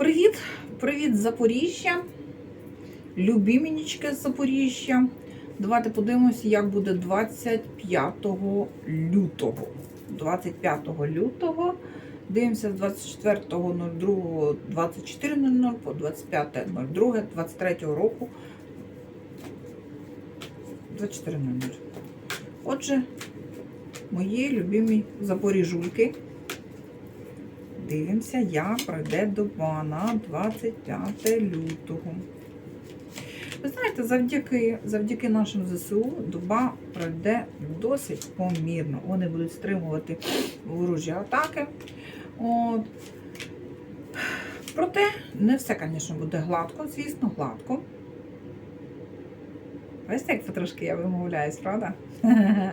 Привіт! Привіт, Запоріжжя! Любіменічки з Запоріжжя. Давайте подивимося, як буде 25 лютого. 25 лютого. Дивимося з 24.02 24.00 по 25.02 23 року. 24.00. Отже, мої любимі запоріжульки. Дивимося, як пройде доба на 25 лютого. Ви знаєте, завдяки завдяки нашим ЗСУ доба пройде досить помірно. Вони будуть стримувати ворожі атаки. От. Проте, не все, звісно, буде гладко, звісно, гладко. Ось як потрошки я вимовляюсь, правда?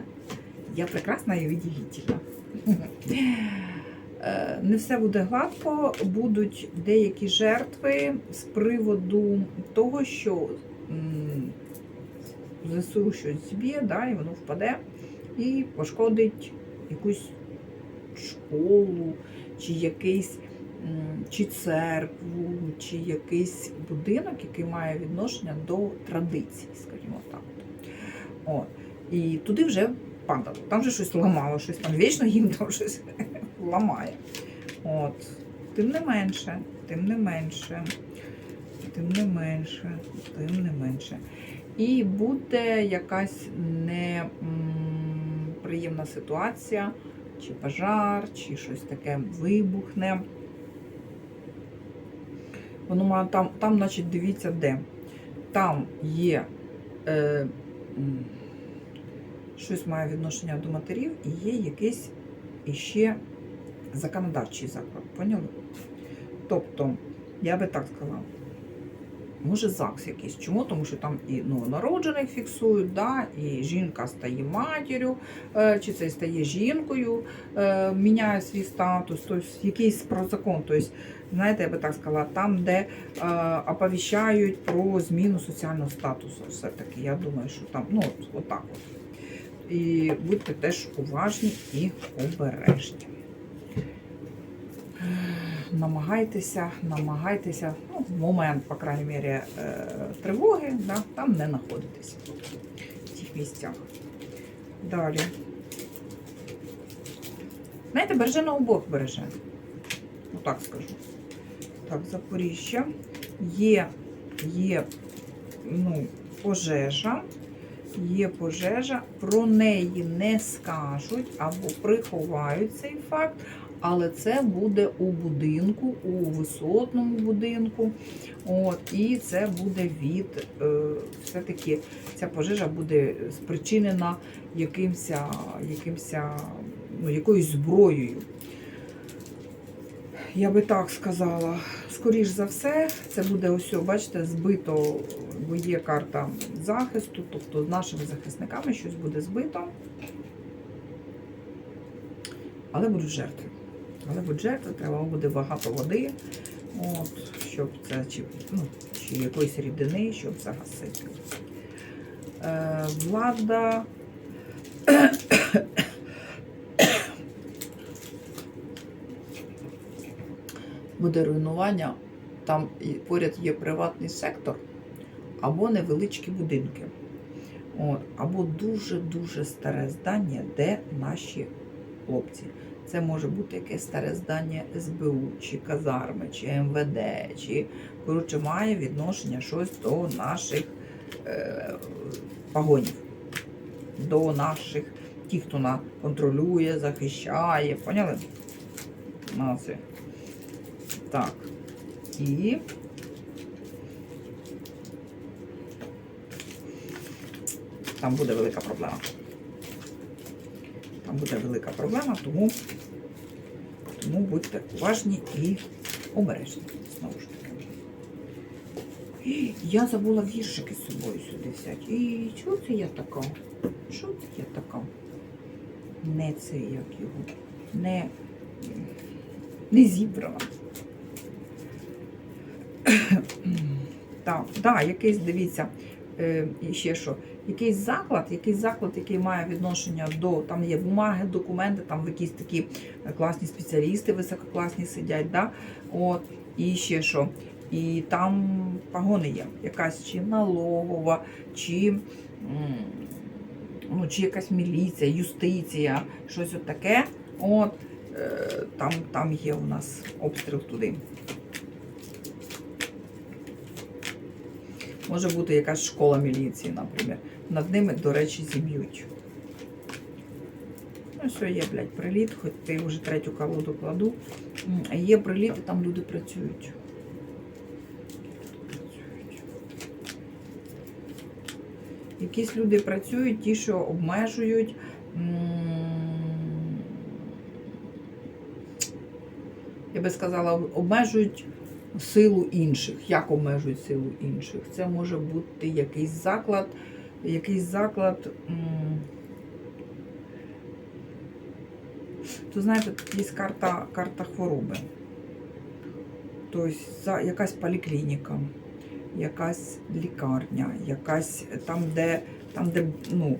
Я прекрасна і удивительна. Е, Не все буде гладко, будуть деякі жертви з приводу того, що ЗСУ щось зб'є, да, і воно впаде і пошкодить якусь школу, чи якийсь чи церкву, чи якийсь будинок, який має відношення до традицій, скажімо так. От. І туди вже падало. Там вже щось ламало, щось там вічно їм там щось ламає. От. Тим не менше, тим не менше, тим не менше, тим не менше. І буде якась неприємна ситуація, чи пожар, чи щось таке вибухне. Воно має там, там, значить, дивіться, де. Там є е, щось має відношення до матерів і є якийсь іще законодавчий заклад. Поняли? Тобто, я би так сказала, може ЗАГС якийсь. Чому? Тому що там і новонароджених фіксують, да, і жінка стає матір'ю, е, чи це стає жінкою, е, міняє свій статус, тобто якийсь про закон. Тобто, знаєте, я би так сказала, там, де е, оповіщають про зміну соціального статусу. Все-таки, я думаю, що там, ну, от, отак от. І будьте теж уважні і обережні. Намагайтеся, намагайтеся, ну, в момент, по крайній мірі, е, тривоги, да, там не знаходитися в цих місцях. Далі. Знаєте, береже на обох береже. Отак скажу. Так, Запоріжжя. Є, є ну, пожежа. Є пожежа, про неї не скажуть або приховають цей факт, але це буде у будинку, у висотному будинку. От, І це буде від, е, все-таки ця пожежа буде спричинена якимсь, якимсь, ну, якоюсь зброєю. Я би так сказала, скоріш за все, це буде ось, бачите, збито, бо є карта захисту, тобто з нашими захисниками щось буде збито. Але будуть жертви. Але будуть жертви, треба буде багато води, от, щоб це, чи, ну, чи якоїсь рідини, щоб загасити. Е, влада. Буде руйнування, там поряд є приватний сектор або невеличкі будинки. От, або дуже-дуже старе здання, де наші хлопці. Це може бути якесь старе здання СБУ, чи казарми, чи МВД, чи коротше має відношення щось до наших е, погонів, до наших, ті, хто нас контролює, захищає. Поняли? Нас. Так. І там буде велика проблема. Там буде велика проблема, тому, тому будьте уважні і обережні. Знову ж таки. Я забула віршики з собою сюди взяти. І чого це я така? Що це я така? Не це як його. Не, не зібрана. Так, да, якийсь, дивіться, е, ще що, якийсь заклад, якийсь заклад, який має відношення до, там є бумаги, документи, там якісь такі класні спеціалісти, висококласні сидять, да? От, і ще що. І там погони є. Якась чи налогова, чи, ну, чи якась міліція, юстиція, щось от таке. От, е, там, там є у нас обстріл туди. Може бути якась школа міліції, наприклад. Над ними, до речі, зіб'ють. Ну, що є, блядь, приліт, хоч ти вже третю колоду кладу. Є приліт, і там люди. Працюють. Якісь люди працюють, ті, що обмежують. Я би сказала, обмежують силу інших. Як обмежують силу інших? Це може бути якийсь заклад, якийсь заклад. То знаєте, тут є карта, карта хвороби. Тобто якась поліклініка, якась лікарня, якась там, де, там, де ну,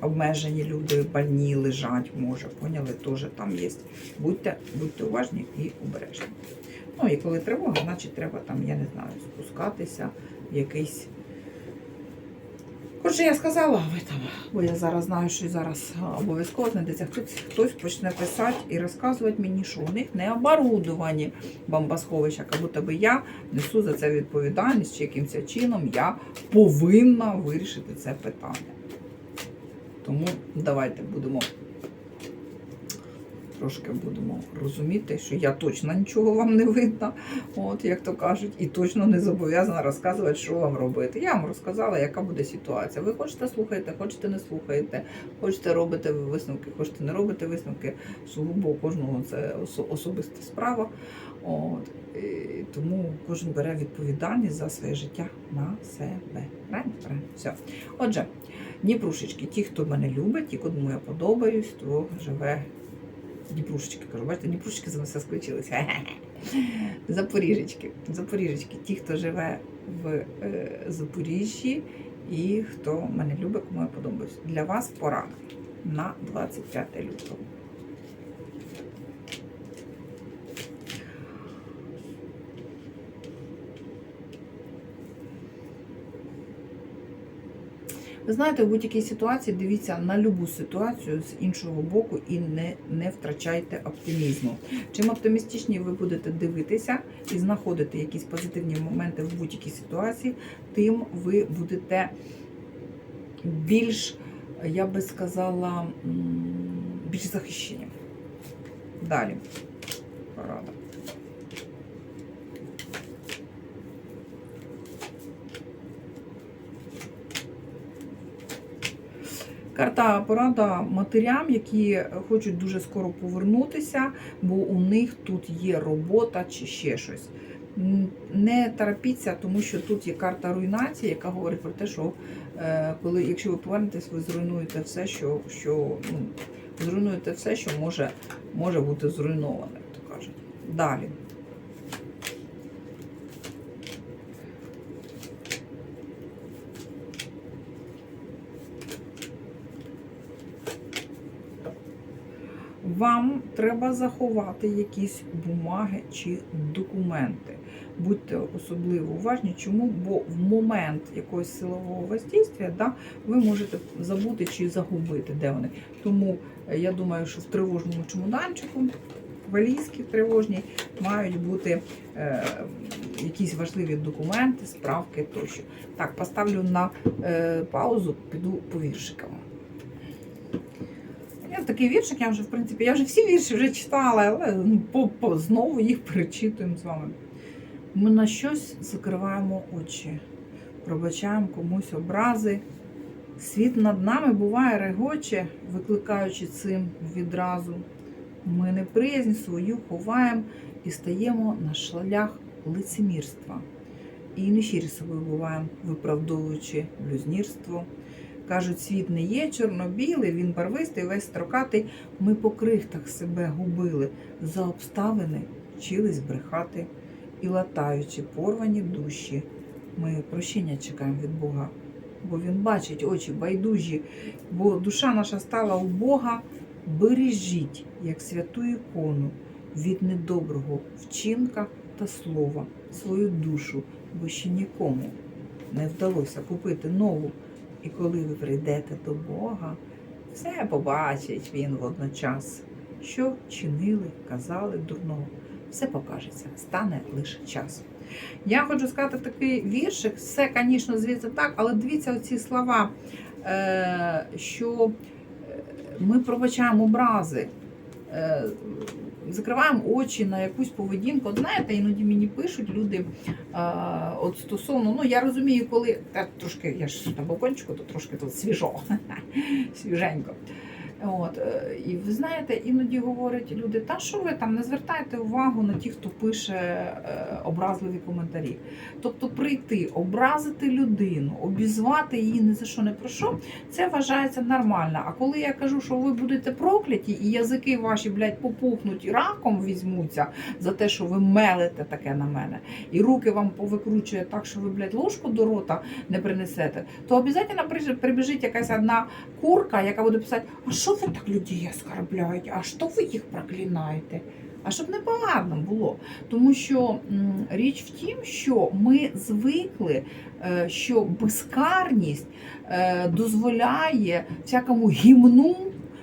обмежені люди, больні лежать, може, поняли, теж там є. Будьте, будьте уважні і обережні. Ну і коли тривога, значить треба там, я не знаю, спускатися в якийсь. Коротше, я сказала, ви там, бо я зараз знаю, що зараз обов'язково знайдеться хтось, хтось почне писати і розказувати мені, що у них не оборудовані бомбосховища, як будто би я несу за це відповідальність, чи якимось чином я повинна вирішити це питання. Тому давайте будемо трошки будемо розуміти, що я точно нічого вам не винна, от як то кажуть, і точно не зобов'язана розказувати, що вам робити. Я вам розказала, яка буде ситуація. Ви хочете слухаєте, хочете не слухаєте, хочете робити висновки, хочете не робити висновки. Сугубо кожного це особиста справа. От. І тому кожен бере відповідальність за своє життя на себе. Правильно? Правильно. Все. Отже, Дніпрушечки, ті, хто мене любить, ті, кому я подобаюсь, то живе. Дніпрушечки, кажу, бачите, Дніпрушечки за все скучилися. Запоріжечки. Запоріжечки, ті, хто живе в е, Запоріжжі і хто мене любить, кому я подобаюсь. Для вас пора на 25 лютого. Ви знаєте, у будь-якій ситуації дивіться на любу ситуацію з іншого боку і не, не втрачайте оптимізму. Чим оптимістичні ви будете дивитися і знаходити якісь позитивні моменти в будь-якій ситуації, тим ви будете більш, я би сказала, більш захищені. Далі. Порада. Карта порада матерям, які хочуть дуже скоро повернутися, бо у них тут є робота чи ще щось. Не торопіться, тому що тут є карта руйнації, яка говорить про те, що е, коли, якщо ви повернетесь, ви зруйнуєте все, що, що ну, зруйнуєте все, що може, може бути зруйноване, як то кажуть. Далі. Вам треба заховати якісь бумаги чи документи. Будьте особливо уважні. Чому? Бо в момент якогось силового воздействия да, ви можете забути чи загубити, де вони. Тому е, я думаю, що в тривожному чемоданчику, валізки тривожній, мають бути е, якісь важливі документи, справки тощо. Так, поставлю на е, паузу, піду по віршикам. Такий віршик, я вже, в принципі, я вже всі вірші вже читала, але ну, знову їх перечитуємо з вами. Ми на щось закриваємо очі, пробачаємо комусь образи. Світ над нами буває регоче, викликаючи цим відразу. Ми неприязнь свою ховаємо і стаємо на шлях лицемірства. І нещирі собою буваємо, виправдовуючи блюзнірство. Кажуть, світ не є чорно-білий, він барвистий, весь строкатий. Ми по крихтах себе губили, за обставини вчились брехати і латаючи порвані душі. Ми прощення чекаємо від Бога, бо Він бачить очі байдужі, бо душа наша стала у Бога. Бережіть, як святу ікону, від недоброго вчинка та слова, свою душу, бо ще нікому не вдалося купити нову. І коли ви прийдете до Бога, все побачить він водночас, що чинили, казали дурного. Все покажеться, стане лише час. Я хочу сказати такий віршик, все, звісно, звідси так, але дивіться оці слова, е, що е, ми пробачаємо образи, е, закриваємо очі на якусь поведінку. От знаєте, іноді мені пишуть люди е, от стосовно, ну я розумію, коли та, трошки, я ж на балкончику, то трошки тут свіжо, свіженько. От, е, і ви знаєте, іноді говорять люди, та що ви там не звертайте увагу на ті, хто пише е, образливі коментарі. Тобто прийти, образити людину, обізвати її ні за що не про що, це вважається нормально. А коли я кажу, що ви будете прокляті, і язики ваші, блядь, попухнуть і раком візьмуться за те, що ви мелите таке на мене, і руки вам повикручує так, що ви, блядь, ложку до рота не принесете, то обов'язково прибіжить якась одна курка, яка буде писати, а що ви так людей оскорбляєте, а що ви їх проклинаєте? А щоб не багато було. Тому що річ в тім, що ми звикли, що безкарність е, дозволяє всякому гімну,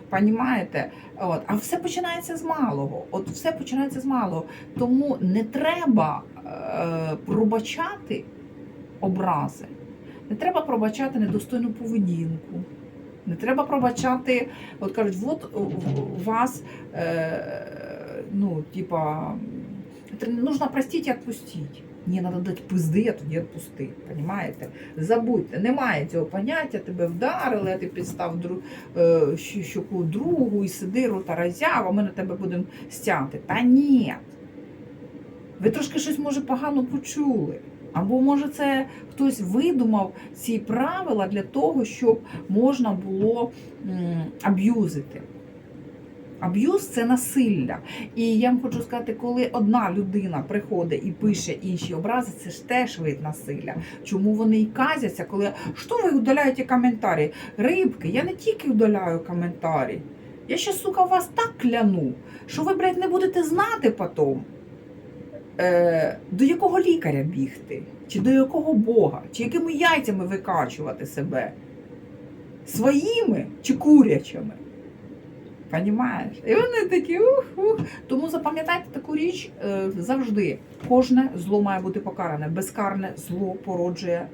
понімаєте? От, а все починається з малого. От все починається з малого. Тому не треба е, пробачати образи, не треба пробачати недостойну поведінку. Не треба пробачати, от кажуть, от у- у вас, е, ну, типа, нужно простить і відпустити. Ні, треба дати пизди, а тоді відпусти. Понімаєте? Забудьте, немає цього поняття, тебе вдарили, а ти підстав дру, е, щоку другу і сиди рота розяв, а ми на тебе будемо стягти. Та ні. Ви трошки щось, може, погано почули. Або може це хтось видумав ці правила для того, щоб можна було аб'юзити. Аб'юз це насилля. І я вам хочу сказати, коли одна людина приходить і пише інші образи, це ж теж вид насилля. Чому вони і казяться, коли що ви удаляєте коментарі? Рибки, я не тільки удаляю коментарі. Я ще, сука, вас так кляну, що ви, блядь, не будете знати потім, е, до якого лікаря бігти, чи до якого Бога, чи якими яйцями викачувати себе? Своїми чи курячими? Понімаєш? І вони такі ух-ух. Тому запам'ятайте таку річ е, завжди. Кожне зло має бути покаране. Безкарне зло породжує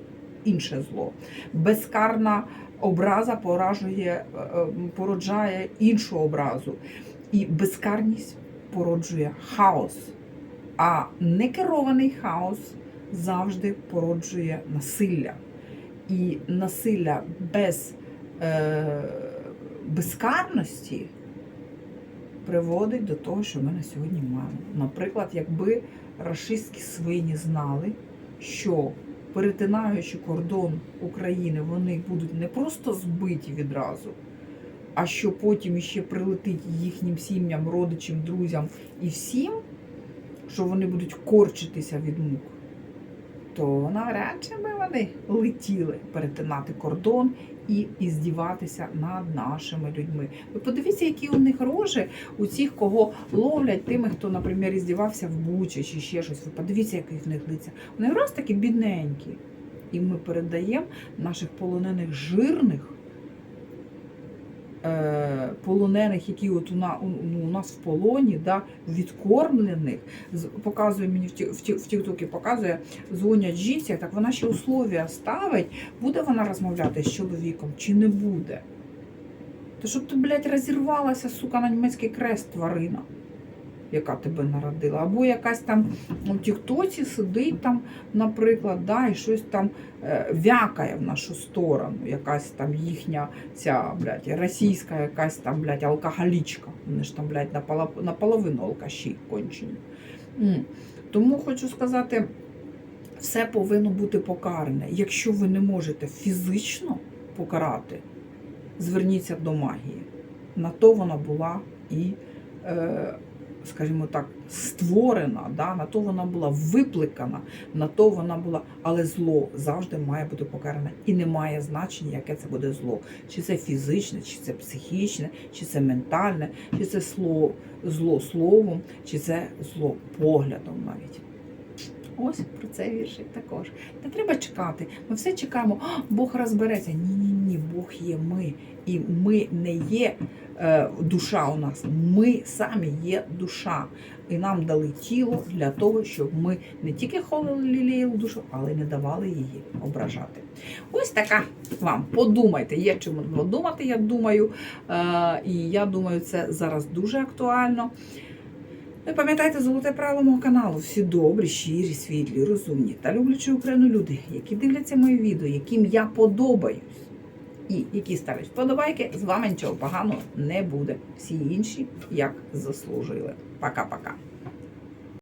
інше зло. Безкарна образа поражує, е, е, породжає іншу образу. І безкарність породжує хаос. А некерований хаос завжди породжує насилля. І насилля без е, безкарності приводить до того, що ми на сьогодні маємо. Наприклад, якби рашистські свині знали, що перетинаючи кордон України, вони будуть не просто збиті відразу, а що потім іще прилетить їхнім сім'ям, родичам, друзям і всім, що вони будуть корчитися від мук, то навряд чи би вони летіли перетинати кордон і іздіватися над нашими людьми. Ви подивіться, які у них рожі, у цих, кого ловлять тими, хто, наприклад, іздівався в Бучі чи ще щось. Ви подивіться, які в них лиця. Вони раз такі бідненькі. І ми передаємо наших полонених жирних. Е, Полонених, які от у, на, ну, у нас в полоні, да, відкормлених, показує мені в, ті, в, ті, в Тіктокі, показує, дзвонять жінці, так вона ще условия ставить, буде вона розмовляти з чоловіком чи не буде. То щоб ти, блядь, розірвалася, сука, на німецький крест тварина, яка тебе народила. Або якась там у Тіктоці сидить там, наприклад, да, і щось там е, вякає в нашу сторону. Якась там їхня ця, блядь, російська якась там, блядь, алкоголічка. Вони ж там, блядь, наполов- наполовину алкаші кончені. Тому хочу сказати, все повинно бути покаране. Якщо ви не можете фізично покарати, зверніться до магії. На то вона була і, е, скажімо так, створена, да? на то вона була викликана, на то вона була, але зло завжди має бути покаране. І не має значення, яке це буде зло. Чи це фізичне, чи це психічне, чи це ментальне, чи це слово, зло словом, чи це зло поглядом навіть. Ось про це віршик також. Не треба чекати. Ми все чекаємо, «А, Бог розбереться. Ні, ні, ні, Бог є ми. І ми не є е, душа у нас. Ми самі є душа. І нам дали тіло для того, щоб ми не тільки холили ліліяли душу, але й не давали її ображати. Ось така вам. Подумайте, є чому подумати, я думаю. Е, і я думаю, це зараз дуже актуально. Ви пам'ятайте золоте правило мого каналу. Всі добрі, щирі, світлі, розумні та люблячі Україну люди, які дивляться мої відео, яким я подобаюсь. І які ставлять вподобайки, з вами нічого поганого не буде. Всі інші як заслужили. Пока-пока.